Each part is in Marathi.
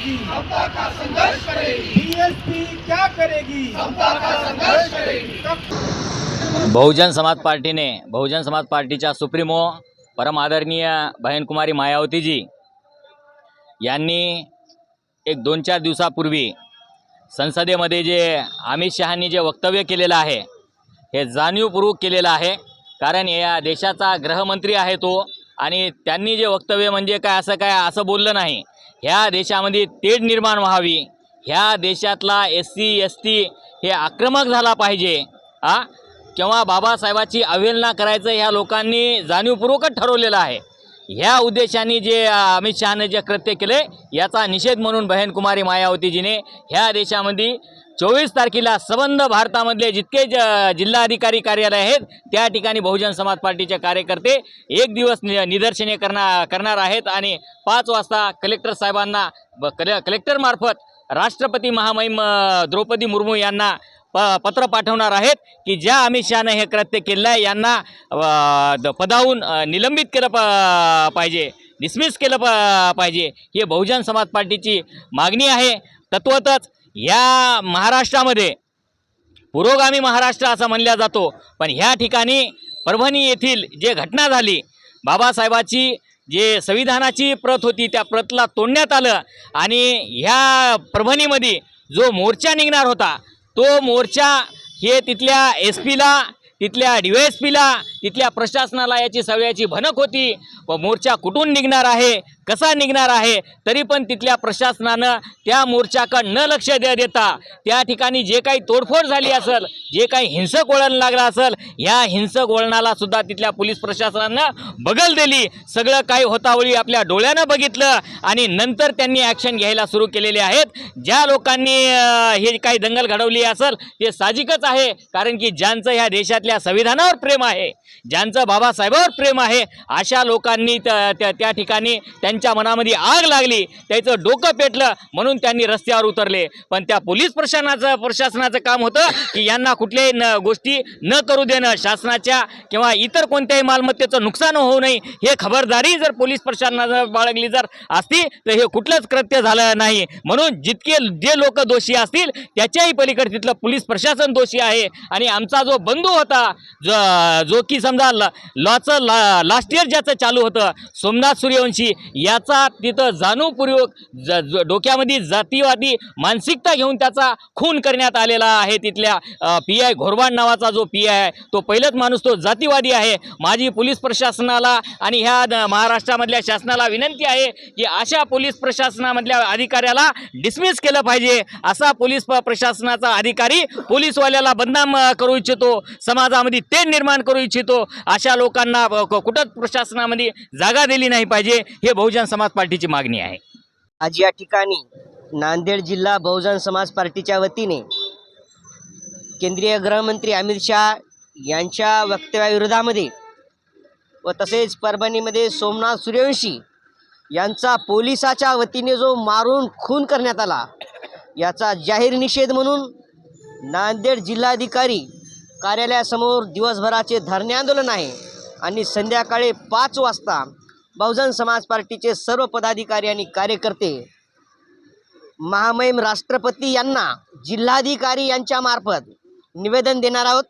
करेगी। समता का संघर्ष करेगी। बीएसपी क्या करेगी? समता का संघर्ष करेगी। बहुजन समाज पार्टीने बहुजन समाज पार्टीच्या सुप्रीमो परम आदरणीय बहनकुमारी मायावतीजी यांनी एक दोन चार दिवसापूर्वी संसदेमध्ये जे अमित शहानी जे वक्तव्य केलेलं आहे हे जाणीवपूर्वक केलेलं आहे. कारण या देशाचा गृहमंत्री आहे तो आणि त्यांनी जे वक्तव्य म्हणजे काय असं काय असं बोललं नाही. ह्या देशामध्ये तेढ निर्माण व्हावी. ह्या देशातला एस सी एस टी हे आक्रमक झाला पाहिजे. आ? किंवा बाबासाहेबाची अवहेलना करायचं ह्या लोकांनी जाणीवपूर्वकच ठरवलेलं आहे. ह्या उद्देशाने जे अमित शहाने जे कृत्य केले याचा निषेध म्हणून बहनकुमारी मायावतीजीने ह्या देशामध्ये चोवीस तारखेला संबंध भारतामधले जितके ज जिल्हाधिकारी कार्यालय आहेत त्या ठिकाणी बहुजन समाज पार्टीचे कार्यकर्ते एक दिवस नि निदर्शने करणार करणार आहेत आणि पाच वाजता कलेक्टर साहेबांना ब कले कलेक्टरमार्फत राष्ट्रपती महामहिम द्रौपदी मुर्मू यांना प पत्र पाठवणार आहेत की ज्या अमित शहानं हे कृत्य केलं आहे यांना पदाहून द- निलंबित केलं प पाहिजे डिसमिस केलं प पाहिजे. ही बहुजन समाज पार्टीची मागणी आहे. तत्वतच या महाराष्ट्रामध्ये पुरोगामी महाराष्ट्र असं म्हणल्या जातो. पण ह्या ठिकाणी परभणी येथील जे घटना झाली बाबासाहेबाची जे संविधानाची प्रत होती त्या प्रतला तोडण्यात आलं आणि ह्या परभणीमध्ये जो मोर्चा निघणार होता तो मोर्चा हे तिथल्या एस पीला तिथल्या डी एस पीला तिथल्या प्रशासनाला याची सगळ्याची भनक होती. व मोर्चा कुठून निघणार आहे कसा निघणार आहे तरी पण तिथल्या प्रशासनानं त्या मोर्चाकडं न लक्ष द्या देता त्या ठिकाणी जे काही तोडफोड झाली असेल जे काही हिंसक वळण लागलं असेल ह्या हिंसक वळणाला सुद्धा तिथल्या पोलीस प्रशासनानं बगल दिली. सगळं काही होतावळी आपल्या डोळ्यानं बघितलं आणि नंतर त्यांनी ॲक्शन घ्यायला सुरू केलेले आहेत. ज्या लोकांनी हे काही दंगल घडवली असेल ते साहजिकच आहे कारण की ज्यांचं ह्या देशातल्या संविधानावर प्रेम आहे ज्यांचं बाबासाहेबावर प्रेम आहे अशा लोकांनी त्या त्या- त्या ठिकाणी त्यांच्या मनामध्ये आग लागली त्याचं डोकं पेटलं म्हणून त्यांनी रस्त्यावर उतरले. पण त्या पोलीस प्रशासनाचं प्रशासनाचं काम होतं की यांना कुठल्याही न गोष्टी न करू देणं. शासनाच्या किंवा इतर कोणत्याही मालमत्तेचं नुकसान होऊ नये हे खबरदारी जर पोलीस प्रशासनानं बाळगली जर असती तर हे कुठलंच कृत्य झालं नाही. म्हणून जितके जे लोक दोषी असतील त्याच्याही पलीकडे तिथलं पोलीस प्रशासन दोषी आहे. आणि आमचा जो बंधू होता जो जो की समजा ल लॉचं ला लास्ट इयर ज्याचं चालू होतं सोमनाथ सूर्यवंशी याचा तिथं जाणीवपूर्वक ज ज- डोक्यामध्ये जातीवादी मानसिकता घेऊन त्याचा खून करण्यात आलेला आहे. तिथल्या पी आय घोरवाड नावाचा जो पी आय आहे तो पहिलाच माणूस तो जातीवादी आहे. माझी पोलीस प्रशासनाला आणि ह्या द- महाराष्ट्रामधल्या शासनाला विनंती आहे की अशा पोलीस प्रशासनामधल्या अधिकाऱ्याला डिसमिस केलं पाहिजे. असा पोलीस प्रशासनाचा अधिकारी पोलीसवाल्याला बदनाम करू इच्छितो. समाजामध्ये तेढ निर्माण करू इच्छितो. अशा लोकांना क- कुठंच प्रशासनामध्ये जागा दिली नाही पाहिजे. हे बहु बहुजन समाज पार्टीची मागणी आहे. आज या ठिकाणी नांदेड जिल्हा बहुजन समाज पार्टीच्या वतीने केंद्रीय गृहमंत्री अमित शहा यांच्या वक्तव्याविरोधामध्ये व तसेच परभणीमध्ये सोमनाथ सूर्यवंशी यांचा पोलिसाच्या वतीने जो मारून खून करण्यात आला याचा जाहीर निषेध म्हणून नांदेड जिल्हाधिकारी कार्यालयासमोर दिवसभराचे धरणे आंदोलन आहे आणि संध्याकाळी पाच वाजता बहुजन समाज पार्टीचे सर्व पदाधिकारी आणि कार्यकर्ते महामहिम राष्ट्रपती यांना जिल्हाधिकारी यांच्या मार्फत निवेदन देणार आहोत.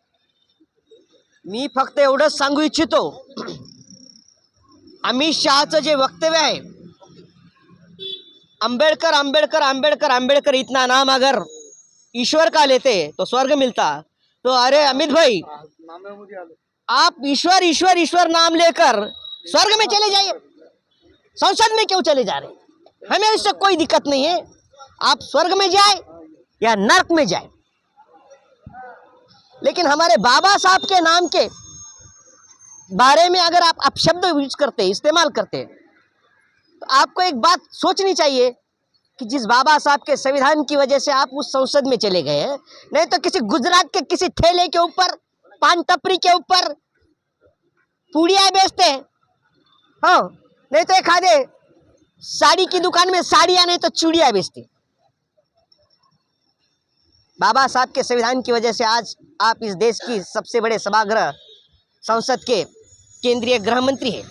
मी फक्त एवढंच सांगू इच्छितो अमित शहाचं जे वक्तव्य आहे आंबेडकर आंबेडकर आंबेडकर आंबेडकर इतना नाम अगर ईश्वर का लेते तो स्वर्ग मिलता. तो अरे अमित भाई आप ईश्वर ईश्वर ईश्वर नाम लेकर स्वर्ग में चले जाइए। संसद में क्यों चले जा रहे? हमें इससे कोई दिक्कत नहीं है। आप स्वर्ग में जाए या नर्क में जाए। लेकिन हमारे बाबा साहब के नाम के बारे में अगर आप अपशब्द यूज़ करते हैं इस्तेमाल करते हैं तो आपको एक बात सोचनी चाहिए कि जिस बाबा साहब के संविधान की वजह से आप उस संसद में चले गए हैं, नहीं तो किसी गुजरात के किसी ठेले के ऊपर पान टपरी के ऊपर पूड़िया बेचते हैं। हाँ नहीं तो आधे साड़ी की दुकान में साड़ियाँ नहीं तो चूड़ियाँ बेचते। बाबा साहब के संविधान की वजह से आज आप इस देश की सबसे बड़े सभागृह संसद के केंद्रीय गृह मंत्री हैं।